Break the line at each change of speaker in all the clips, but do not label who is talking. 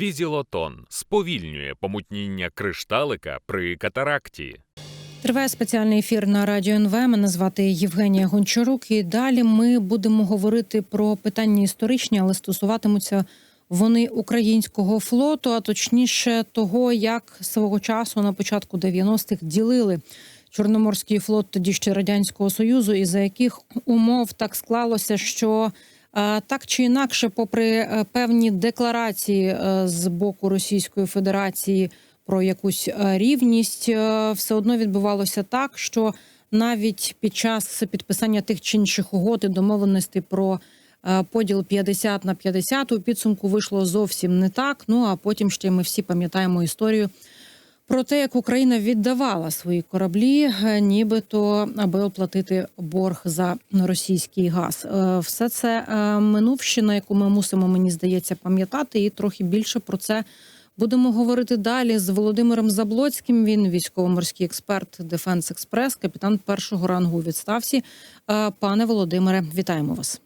Візілотон сповільнює помутніння кришталика при катаракті.
Триває спеціальний ефір на радіо НВ. Мене звати Євгенія Гончарук. І далі ми будемо говорити про питання історичні, але стосуватимуться вони українського флоту, а точніше того, як свого часу на початку 90-х ділили Чорноморський флот тоді ще радянського союзу, і за яких умов так склалося, що так чи інакше, попри е, певні декларації е, з боку Російської Федерації про якусь е, рівність, все одно відбувалося так, що навіть під час підписання тих чи інших угод і домовленостей про поділ 50 на 50 у підсумку вийшло зовсім не так. Ну а потім ще ми всі пам'ятаємо історію про те, як Україна віддавала свої кораблі, е, нібито аби оплатити борг за російський газ. Е, Все це е, минувщина, яку ми мусимо, мені здається, пам'ятати, і трохи більше про це. Будемо говорити далі з Володимиром Заблоцьким. Він військово-морський експерт Дефенс Експрес, капітан першого рангу у відставці. Пане Володимире, вітаємо вас.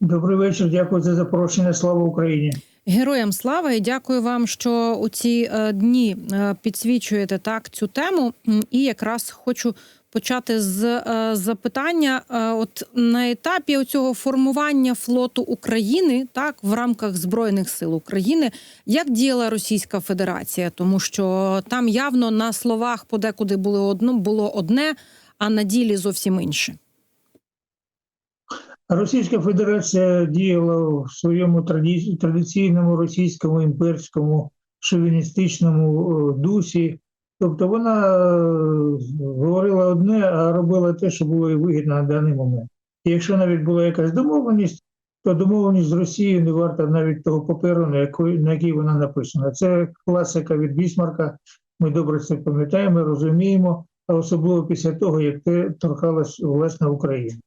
Добрий вечір. Дякую за запрошення. Слава Україні.
Героям слава і дякую вам, що у ці е, дні е, підсвічуєте так цю тему. І якраз хочу почати з е, запитання. От на етапі цього формування флоту України, так в рамках збройних сил України, як діяла Російська Федерація, тому що там явно на словах подекуди було одно було одне, а на ділі зовсім інше.
Російська Федерація діяла в своєму традиційному російському імперському шовіністичному е, дусі. Тобто вона е, говорила одне, а робила те, що було їй вигідно на даний момент. І якщо навіть була якась домовленість, то домовленість з Росією не варта навіть того паперу, на який, на який вона написана. Це класика від Бісмарка. Ми добре це пам'ятаємо, розуміємо, а особливо після того, як це торкалось власне України.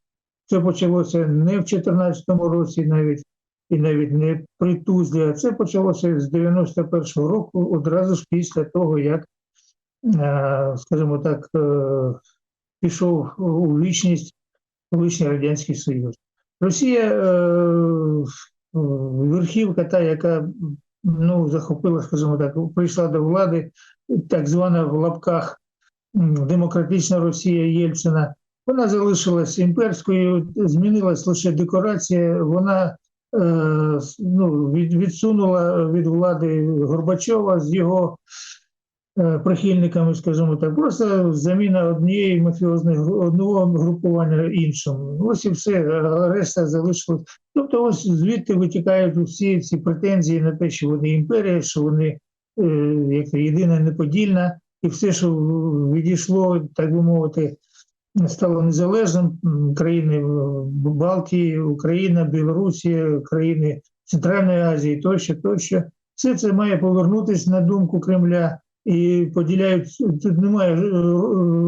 Це почалося не в 2014 році, навіть і навіть не при Тузлі, а це почалося з 91-го року, одразу ж після того, як, е, скажімо так, е, пішов у вічність колишній Радянський Союз. Росія е, верхівка, та, яка ну, захопила, скажімо так, прийшла до влади, так звана в лапках демократична Росія Єльцина. Вона залишилась імперською, змінилась лише декорація. Вона е, ну, від, відсунула від влади Горбачова з його е, прихильниками, скажімо так, просто заміна однієї мафіозної одного групування іншим. Ось і все, решта залишилась. Тобто, ось звідти витікають усі ці претензії на те, що вони імперія, що вони е, як єдина неподільна, і все, що відійшло, так би мовити, стало незалежним країни Балтії, Україна, Білорусія, країни Центральної Азії тощо, тощо. Все це має повернутися на думку Кремля і поділяють тут немає е,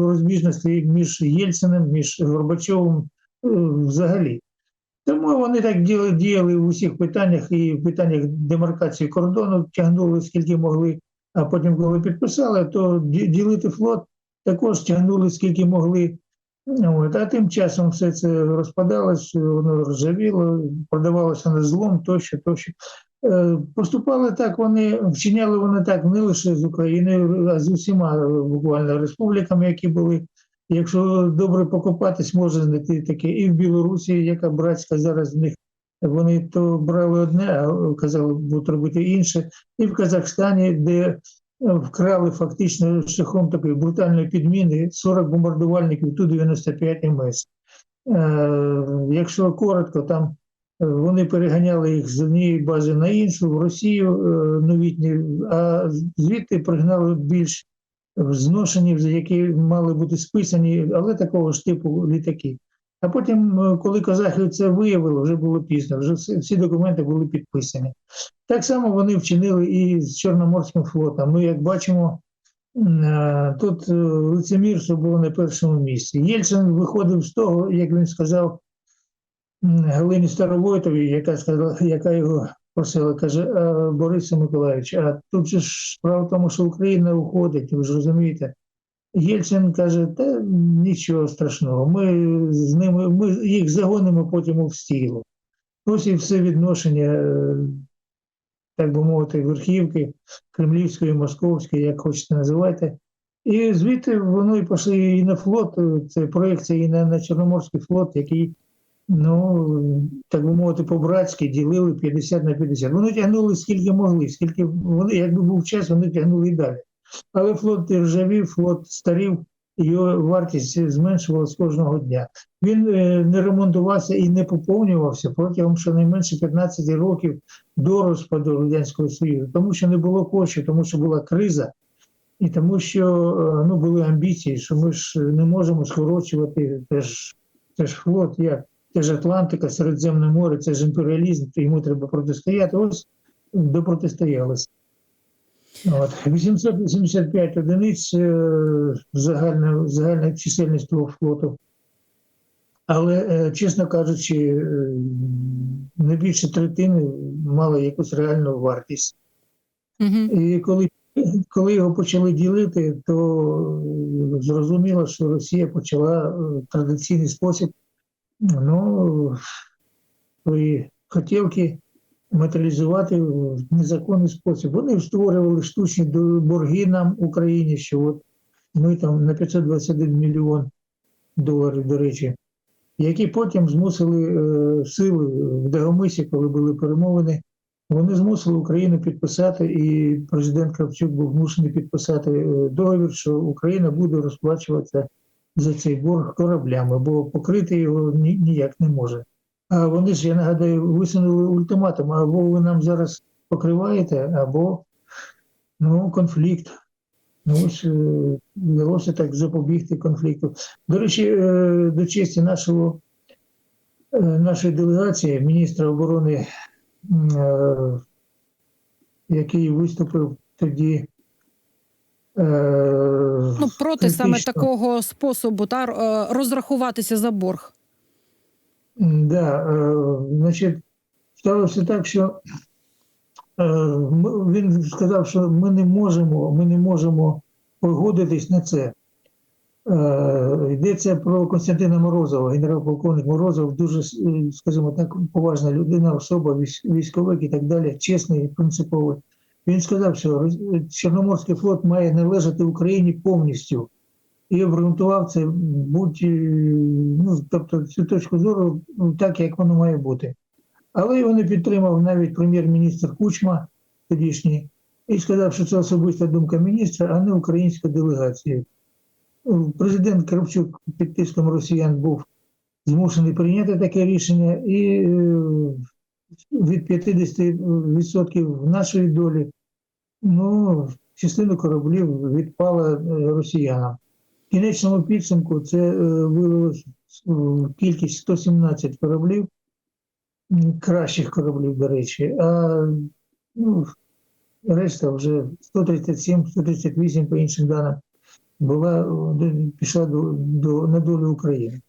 розбіжностей між Єльциним, між Горбачовим е, взагалі. Тому вони так діяли, діяли в усіх питаннях і в питаннях демаркації кордону тягнули скільки могли, а потім, коли підписали, то ділити флот також тягнули скільки могли. От, а тим часом все це розпадалось, воно ржавіло, продавалося на злом тощо, тощо. Е, Поступали так, вони вчиняли вони так не лише з Україною, а з усіма е, буквально республіками, які були. Якщо добре покопатись, може знайти таке і в Білорусі, яка братська зараз в них. Вони то брали одне, а казали, будуть робити інше, і в Казахстані, де вкрали фактично шляхом такої брутальної підміни 40 бомбардувальників Ту-95 МС. Е, Якщо коротко, там е, вони переганяли їх з однієї бази на іншу, в Росію е, новітні, а звідти пригнали більш зношені, які мали бути списані, але такого ж типу літаки. А потім, е, коли казахи це виявили, вже було пізно, вже всі, документи були підписані. Так само вони вчинили і з Чорноморським флотом. Ми, як бачимо, е, тут е, лицемірство було на першому місці. Єльцин виходив з того, як він сказав Галині Старовойтовій, яка сказала, яка його просила, каже, «А, Борисе Миколаївич, а тут же справа в тому, що Україна уходить, ви ж розумієте. Єльцин каже, та нічого страшного, ми з ними, ми їх загонимо потім у стіло. Ось і все відношення е, так би мовити, верхівки Кремлівської, Московської, як хочете називайте. І звідти воно і пішли і на флот, це проекція і на, на Чорноморський флот, який, ну, так би мовити, по-братськи ділили 50 на 50. Вони тягнули скільки могли, скільки вони, якби був час, вони тягнули і далі. Але флот ржавів, флот старів, його вартість зменшувалась кожного дня. Він е, не ремонтувався і не поповнювався протягом щонайменше 15 років до розпаду Радянського Союзу, тому що не було коштів, тому що була криза, і тому що е, ну, були амбіції, що ми ж не можемо скорочувати теж, теж флот, як теж Атлантика, Середземне море, це ж імперіалізм, то йому треба протистояти. Ось допротистоялися. От. 885 одиниць е, загальна, загальна чисельність того флоту. Але, е, чесно кажучи, е, не більше третини мали якусь реальну вартість.
Угу.
І коли, коли його почали ділити, то зрозуміло, що Росія почала традиційний спосіб ну, свої хотілки матеріалізувати в незаконний спосіб. Вони створювали штучні борги нам Україні, що от ми там на 521 мільйон доларів, до речі, які потім змусили е, сили в Дагомисі, коли були перемовини, вони змусили Україну підписати, і президент Кравчук був змушений підписати е, договір, що Україна буде розплачуватися за цей борг кораблями, бо покрити його ні- ніяк не може. А вони ж, я нагадаю, висунули ультиматум, або ви нам зараз покриваєте, або ну, конфлікт. Ну, ось е, вдалося так запобігти конфлікту. До речі, е, до честі нашого, е, нашої делегації, міністра оборони, який виступив тоді.
Ну, проти саме такого способу та розрахуватися за борг.
Да, е, значить, сталося так, що е, він сказав, що ми не можемо, ми не можемо погодитись на це. Е, Йдеться про Константина Морозова, генерал-полковник Морозов, дуже, скажімо так, поважна людина, особа, військ- військовик і так далі, чесний і принциповий. Він сказав, що Чорноморський флот має належати Україні повністю і обґрунтував це будь, е, ну, тобто цю точку зору ну, так, як воно має бути. Але його не підтримав навіть прем'єр-міністр Кучма тодішній і сказав, що це особиста думка міністра, а не українська делегація. Ну, Президент Кравчук під тиском росіян був змушений прийняти таке рішення, і е, від 50% нашої долі ну, частину кораблів відпала е, росіянам. В кінечному підсумку це е, виявилось кількість 117 кораблів, кращих кораблів, до речі, а ну, решта вже 137, 138 по іншим даним була, пішла до, до, на долю України.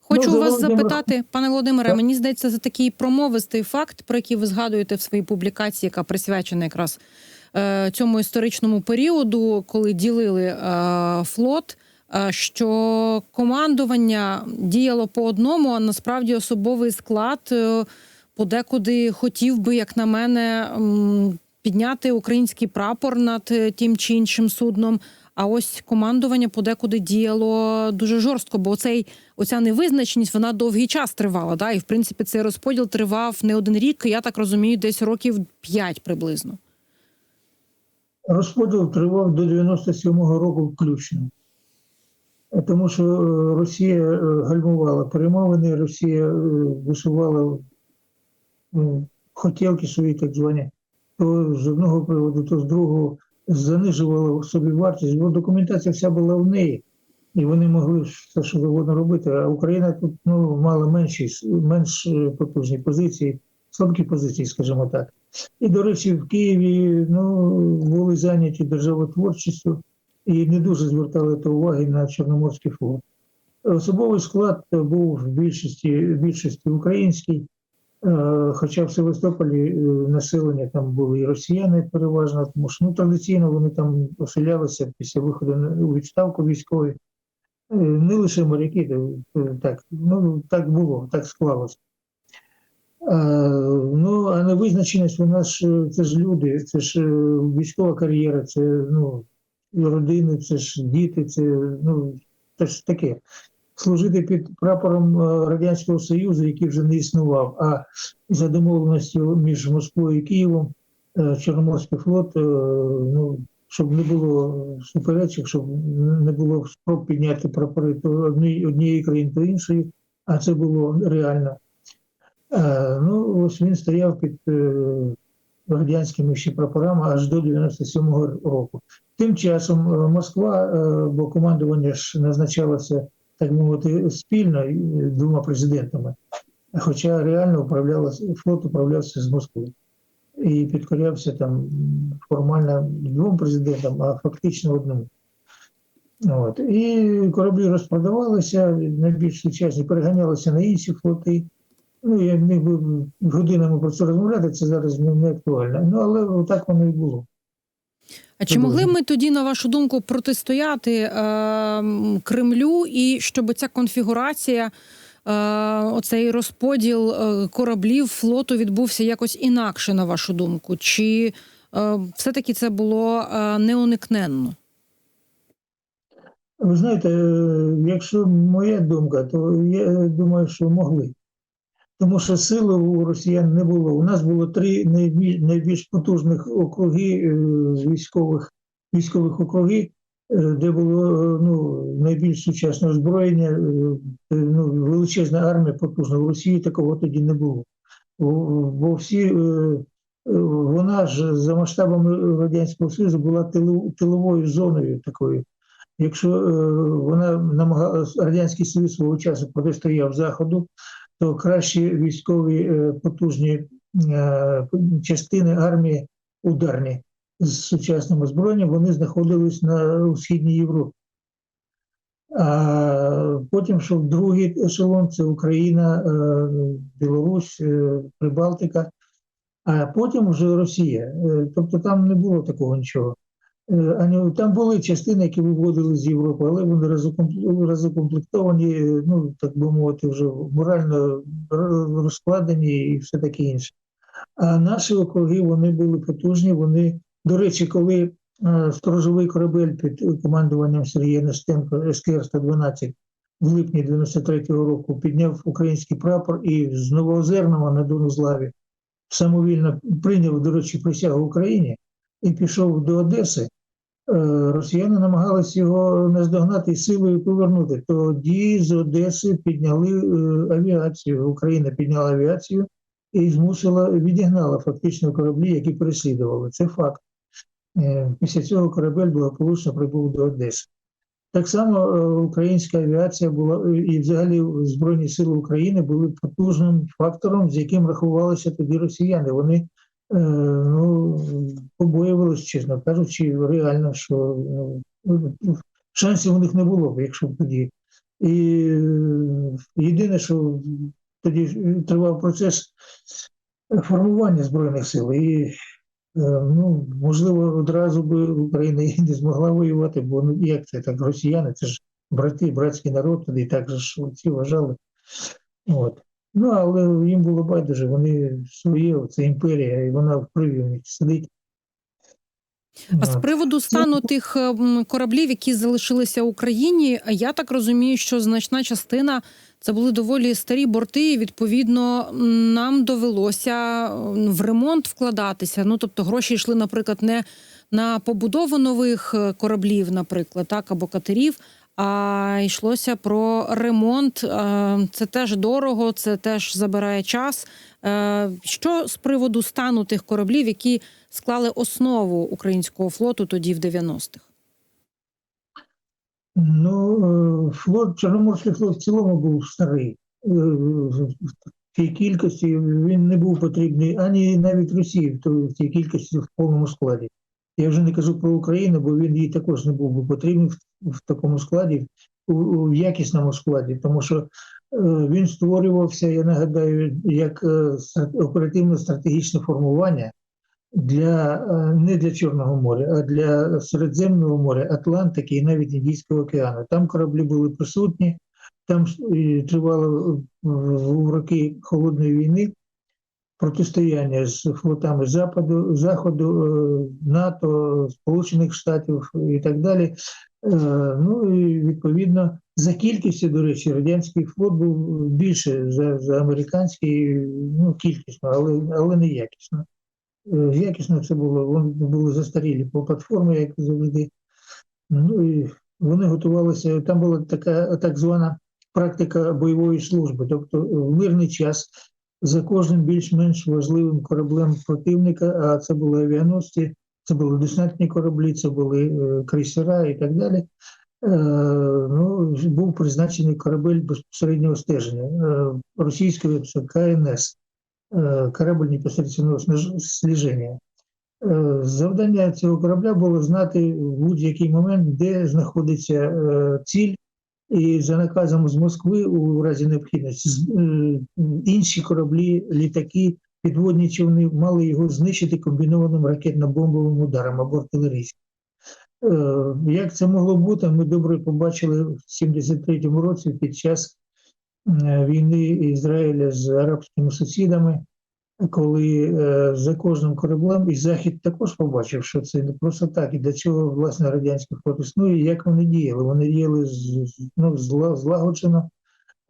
Хочу
Ну,
вас запитати, пане Володимире,
Так.
мені здається, це такий промовистий факт, про який ви згадуєте в своїй публікації, яка присвячена якраз цьому історичному періоду, коли ділили е, флот. е, Що командування діяло по одному, а насправді особовий склад е, подекуди хотів би, як на мене, підняти український прапор над е, тим чи іншим судном. А ось командування подекуди діяло дуже жорстко, бо цей оця невизначеність вона довгий час тривала. Да? І в принципі цей розподіл тривав не один рік. Я так розумію, десь років п'ять приблизно.
Розподіл тривав до 97-го року включно. Тому що е, Росія е, гальмувала перемовини, Росія е, висувала ну, хотілки свої так звані, то з одного приводу, то з другого занижувала собі вартість, бо документація вся була в неї, і вони могли все, що завгодно робити. А Україна тут ну, мала менші, менш потужні позиції, слабкі позиції, скажімо так. І, до речі, в Києві ну, були зайняті державотворчістю і не дуже звертали то уваги на Чорноморський флот. Особовий склад був в більшості, більшості український, е, хоча в Севастополі е, населення там були і росіяни переважно, тому що ну, традиційно вони там оселялися після виходу у відставку військові. Е, Не лише моряки, так, ну, так було, так склалося. Ну, а невизначеність вона ж е, це ж люди, це ж е, військова кар'єра, це ну, родини, це ж діти, це ну це ж таке. Служити під прапором е, Радянського Союзу, який вже не існував, а за домовленістю між Москвою і Києвом, Чорноморський флот, ну, щоб не було суперечок, щоб не було спроб підняти прапори то однієї, однієї країни, то іншої, а це було реально. Е, Ну, ось він стояв під е, радянськими ще прапорами аж до 97-го року. Тим часом е, Москва, е, бо командування ж назначалося, так мовити, спільно е, двома президентами, хоча реально управлялося, флот управлявся з Москви. І підкорявся там формально двом президентам, а фактично одному. От. І кораблі розпродавалися, найбільш сучасні переганялися на інші флоти. Ну, я міг би годинами про це розмовляти, це зараз не, актуально. Ну, але так воно і було.
А чи могли ми тоді, на вашу думку, протистояти е, Кремлю і щоб ця конфігурація, е, оцей розподіл е, кораблів флоту відбувся якось інакше, на вашу думку? Чи е, все-таки це було е, неуникненно?
Ви знаєте, е, якщо моя думка, то я думаю, що могли. Тому що сили у росіян не було. У нас було три найбільш, найбільш потужних округи е, військових, військових округи, е, де було е, ну, найбільш сучасне озброєння, ну, величезна армія потужна. В Росії такого тоді не було. Бо- всі вона ж за масштабами Радянського Союзу була тиловою зоною такою. Якщо вона намагалася радянський Союз свого часу протистояв заходу, то кращі військові е, потужні е, частини армії ударні з сучасним озброєнням вони знаходились на у східній Європі. А потім йшов другий ешелон це Україна, е, Білорусь, Прибалтика, а потім вже Росія. Тобто там не було такого нічого. Е, ані- Там були частини, які виводили з Європи, але вони розукомп- розукомплектовані, е, ну так би мовити, вже морально розкладені і все таке інше. А наші округи вони були потужні. Вони, до речі, коли е, сторожовий корабель під командуванням Сергія Нестенко СКР-112 в липні 93-го року підняв український прапор і з Новоозерного на Донузлаві самовільно прийняв, до речі, присягу Україні і пішов до Одеси. Е, Росіяни намагалися його наздогнати силою повернути. Тоді з Одеси підняли е, авіацію. Україна підняла авіацію і змусила відігнала фактично кораблі, які переслідували. Це факт. Е, Після цього корабель благополучно прибув до Одеси. Так само українська авіація була і взагалі Збройні Сили України були потужним фактором, з яким рахувалися тоді росіяни. Вони ну, побоювалися, чесно кажучи, реально, що ну, шансів у них не було б, якщо б тоді. І е, єдине, що тоді тривав процес формування Збройних сил. І е, ну, можливо, одразу би Україна і не змогла воювати, бо ну як це так, росіяни, це ж брати, братський народ, тоді так же ж всі вважали. От. Ну, але їм було байдуже, вони свої, це імперія, і вона в криві в них сидить.
А з приводу стану тих е, кораблів, які залишилися в Україні, я так розумію, що значна частина це були доволі старі борти. і, Відповідно, нам довелося в ремонт вкладатися. Ну тобто, гроші йшли, наприклад, не на побудову нових е, кораблів, наприклад, так або катерів. А йшлося про ремонт. Е, Це теж дорого, це теж забирає час. Е, Що з приводу стану тих кораблів, які склали основу українського флоту тоді в 90-х?
Ну, е, флот, Чорноморський флот в цілому був старий. В тій кількості він не був потрібний ані навіть Росії в тій кількості в повному складі. Я вже не кажу про Україну, бо він їй також не був би потрібний в, в такому складі, у, у якісному складі, тому що е, він створювався, я нагадаю, як е, оперативно-стратегічне формування для е, не для Чорного моря, а для Середземного моря, Атлантики і навіть Індійського океану. Там кораблі були присутні, там е, тривало е, в роки холодної війни протистояння з флотами Западу, Заходу, е, НАТО, Сполучених Штатів і так далі. Е, Ну і відповідно за кількістю, до речі, радянський флот був більше за, за американський, ну кількісно, але, але не якісно. Е, Якісно це було, вони були застарілі по платформі, як завжди. Ну і вони готувалися. Там була така так звана практика бойової служби. Тобто в мирний час за кожним більш-менш важливим кораблем противника, а це були авіаносці, це були десантні кораблі, це були е, крейсера і так далі. Е, ну, був призначений корабель безпосереднього стеження е, російської це КНС, корабль непосереднього сліження. Завдання цього корабля було знати в будь-який момент, де знаходиться ціль, і за наказом з Москви у разі необхідності з- е, інші кораблі, літаки, підводні човни мали його знищити комбінованим ракетно-бомбовим ударом або артилерійським. Е, Як це могло бути, ми добре побачили в 73-му році під час е, війни Ізраїля з арабськими сусідами, коли е, за кожним кораблем і Захід також побачив, що це не просто так, і для чого власне радянський флот існує, і як вони діяли. Вони діяли ну, зла- злагоджено.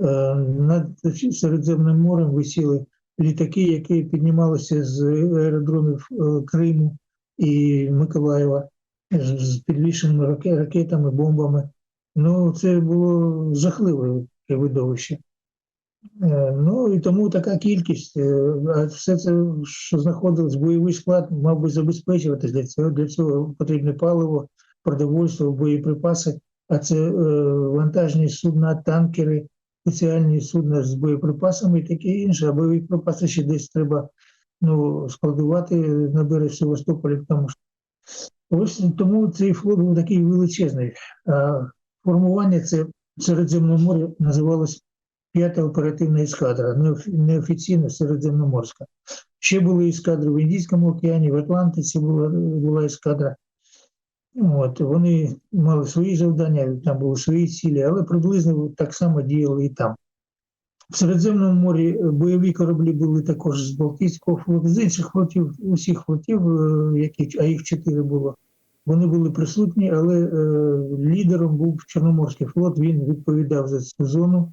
Е, Над Середземним морем висіли літаки, які піднімалися з аеродромів е, Криму і Миколаєва з підвішеними раке- ракетами, бомбами. Ну, це було жахливе видовище. Е, Ну і тому така кількість. е, А все це, що знаходилось, бойовий склад, мав би забезпечуватись для цього. Для цього потрібне паливо, продовольство, боєприпаси. А це е, вантажні судна, танкери, спеціальні судна з боєприпасами і таке інше. А боєприпаси ще десь треба ну, складувати на берег Севастополя. Тому що ось тому цей флот був такий величезний. Формування це в Середземному називалось п'ята оперативна ескадра, неофі- неофіційно середземноморська. Ще були ескадри в Індійському океані, в Атлантиці була, була ескадра. От, вони мали свої завдання, там були свої цілі, але приблизно так само діяли і там. В Середземному морі е, бойові кораблі були також з Балтійського флоту, з інших флотів, усіх флотів, е, які, а їх чотири було. Вони були присутні, але е, лідером був Чорноморський флот. Він відповідав за цю зону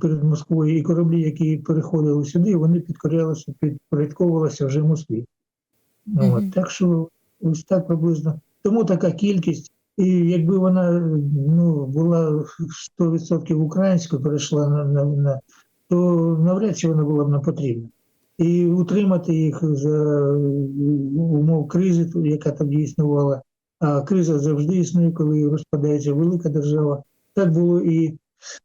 перед Москвою. І кораблі, які переходили сюди, вони підкорялися, підпорядковувалися вже Москві.
Мгм.
От, так що ось так приблизно. Тому така кількість. І якби вона ну, була 100% українською, перейшла на, на, на то навряд чи вона була б нам потрібна. І утримати їх за умов кризи, яка тоді існувала. А криза завжди існує, коли розпадається велика держава. Так було і,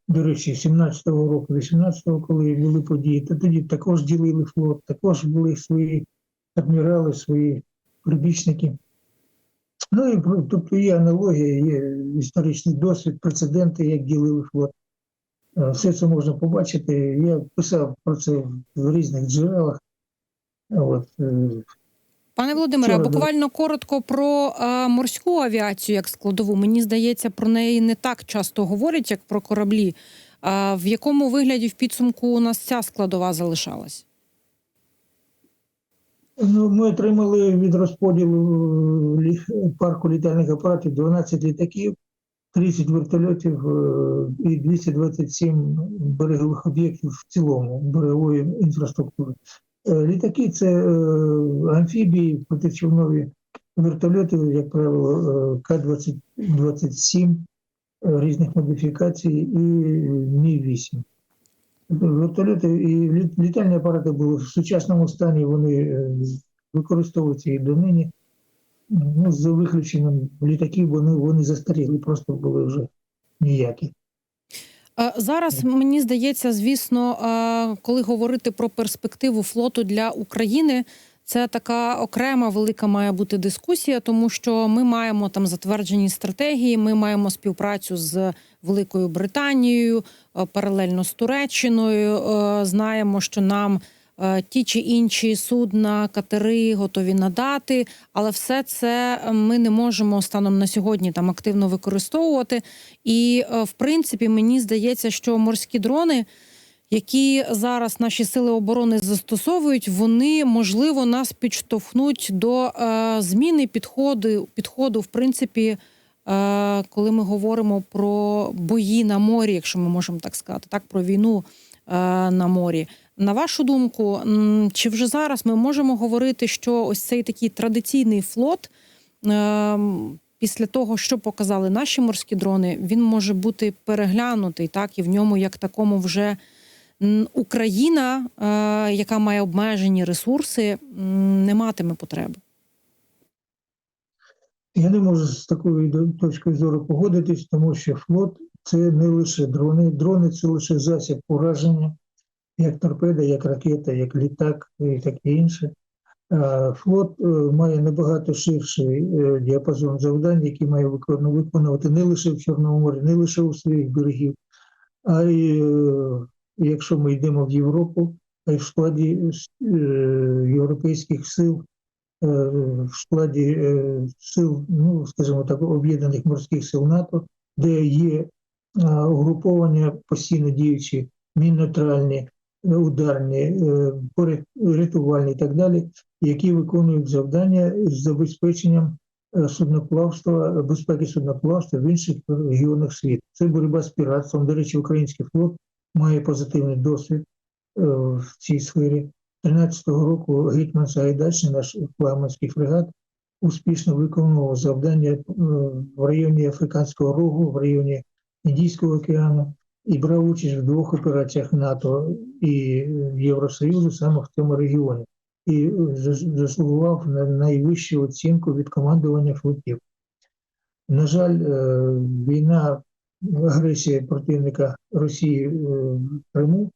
до речі, 17-го року, 18-го, коли були події, то тоді також ділили флот, також були свої адмірали, свої прибічники. Ну і тобто є аналогія, є історичний досвід, прецеденти, як ділили флот. Е, Все це можна побачити. Я писав про це в різних джерелах. От, е,
Пане Володимире, буквально коротко про е, морську авіацію як складову. Мені здається, про неї не так часто говорять, як про кораблі. А в якому вигляді в підсумку у нас ця складова залишалась?
Ну, ми отримали від розподілу е, парку літальних апаратів 12 літаків, 30 вертольотів е, і 227 берегових об'єктів в цілому берегової інфраструктури. Е, Літаки це е, амфібії, протичовнові вертольоти, як правило, е, К-27 е, різних модифікацій і Мі-8. Вертольоти і літальні апарати були в сучасному стані, вони використовуються і донині. Ну, за виключенням літаків, вони, вони застаріли, просто були вже ніякі.
Е, Зараз мені здається, звісно, е, коли говорити про перспективу флоту для України, це така окрема велика має бути дискусія, тому що ми маємо там затверджені стратегії. Ми маємо співпрацю з Великою Британією, е, паралельно з Туреччиною. Знаємо, що нам ті чи інші судна, катери готові надати, але все це е, ми не можемо станом на сьогодні там активно використовувати. І е, в принципі, мені здається, що морські дрони які зараз наші сили оборони застосовують, вони можливо нас підштовхнуть до е, зміни підходу, підходу, в принципі, е, коли ми говоримо про бої на морі, якщо ми можемо так сказати, так про війну е, на морі. На вашу думку, чи вже зараз ми можемо говорити, що ось цей такий традиційний флот, е, після того, що показали наші морські дрони, він може бути переглянутий, так і в ньому як такому вже Україна, е, яка має обмежені ресурси, не матиме потреби.
Я не можу з такою точкою зору погодитись, тому що флот це не лише дрони. Дрони це лише засіб ураження, як торпеда, як ракета, як літак і таке інше. Флот е, має набагато ширший е, діапазон завдань, які має викону- виконувати не лише в Чорному морі, не лише у своїх берегів, а й е, якщо ми йдемо в Європу, а й в складі європейських сил в складі сил, ну скажімо так, об'єднаних морських сил НАТО, де є угруповання постійно діючі мінно-нейтральні, е, ударні, е, рятувальні і так далі, які виконують завдання з забезпеченням е, судноплавства, безпеки судноплавства в інших регіонах світу. Це боротьба з піратством. До речі, український флот має позитивний досвід е, в цій сфері. 13-го року Гетьман Сагайдачний, наш флагманський фрегат, успішно виконував завдання в районі Африканського рогу, в районі Індійського океану і брав участь в двох операціях НАТО і Євросоюзу саме в цьому регіоні. І заслугував на найвищу оцінку від командування флотів. На жаль, е, війна, агресія противника Росії е, в Криму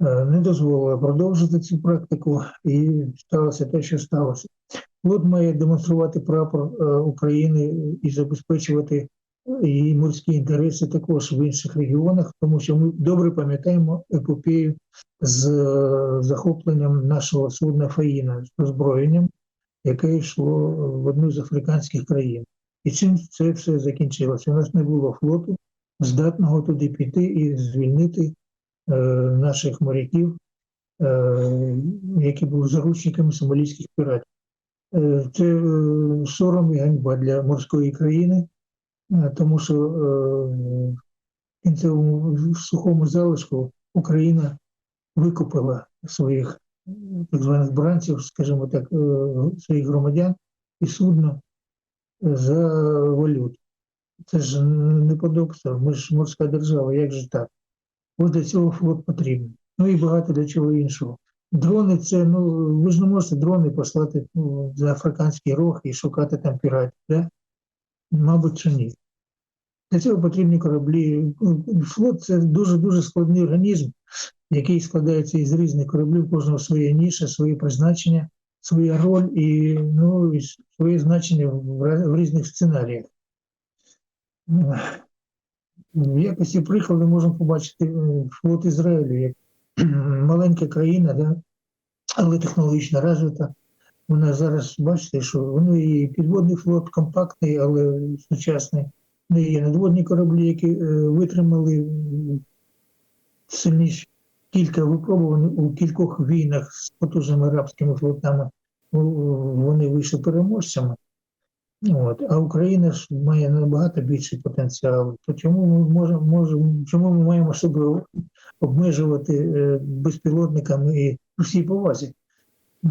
е, не дозволила продовжити цю практику, і сталося те, що сталося. Флот має демонструвати прапор України і забезпечувати її морські інтереси також в інших регіонах, тому що ми добре пам'ятаємо епопею з е, захопленням нашого судна Фаїна з озброєнням, яке йшло в одну з африканських країн. І чим це все закінчилося? У нас не було флоту, здатного туди піти і звільнити е, наших моряків, е, які були заручниками сомалійських піратів. Е, Це е, сором і ганьба для морської країни, тому що е, в кінцевому в сухому залишку Україна викупила своїх е, так званих бранців, скажімо так, е, своїх громадян і судно за валюту. Це ж неподобство. Ми ж морська держава, як же так? Ось для цього флот потрібен. Ну і багато для чого іншого. Дрони це, ну, ви ж не можете дрони послати ну, за африканський рог і шукати там піратів, да? Мабуть, чи ні. Для цього потрібні кораблі. Флот це дуже-дуже складний організм, який складається із різних кораблів, кожного своє ніша, своє призначення, своя роль і, ну, і своє значення в, в різних сценаріях. В якості прикладу можемо побачити е, флот Ізраїлю, як маленька країна, да? але технологічно розвита. Вона зараз, бачите, що воно і підводний флот компактний, але сучасний. В неї є надводні кораблі, які е, витримали м, сильніші кілька випробувань у кількох війнах з потужними арабськими флотами. Вони вийшли переможцями. От. А Україна ж має набагато більший потенціал. То чому ми можемо, можемо чому ми маємо себе обмежувати е, безпілотниками і у всій повазі?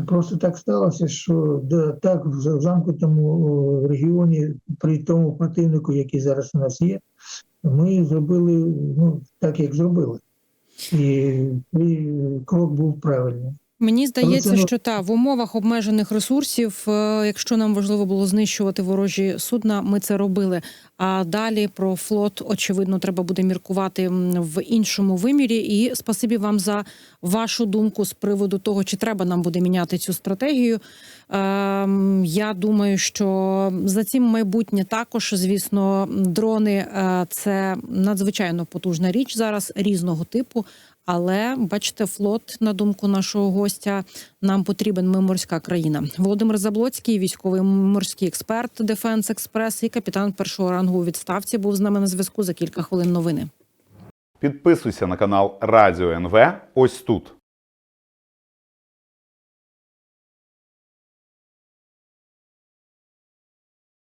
Просто так сталося, що да, так в за- замкнутому регіоні, при тому противнику, який зараз у нас є, ми зробили ну, так, як зробили. І, і крок був правильний.
Мені здається, що та в умовах обмежених ресурсів, е, якщо нам важливо було знищувати ворожі судна, ми це робили. А далі про флот, очевидно, треба буде міркувати в іншому вимірі. І спасибі вам за вашу думку з приводу того, чи треба нам буде міняти цю стратегію. Ем, Я думаю, що за цим майбутнє також, звісно, дрони е, це надзвичайно потужна річ зараз різного типу. Але бачите, флот, на думку нашого гостя, нам потрібен. Ми морська країна. Володимир Заблоцький, військовий морський експерт Дефенс Експрес і капітан першого рангу у відставці був з нами на зв'язку за кілька хвилин. Новини.
Підписуйся на канал Радіо НВ ось тут.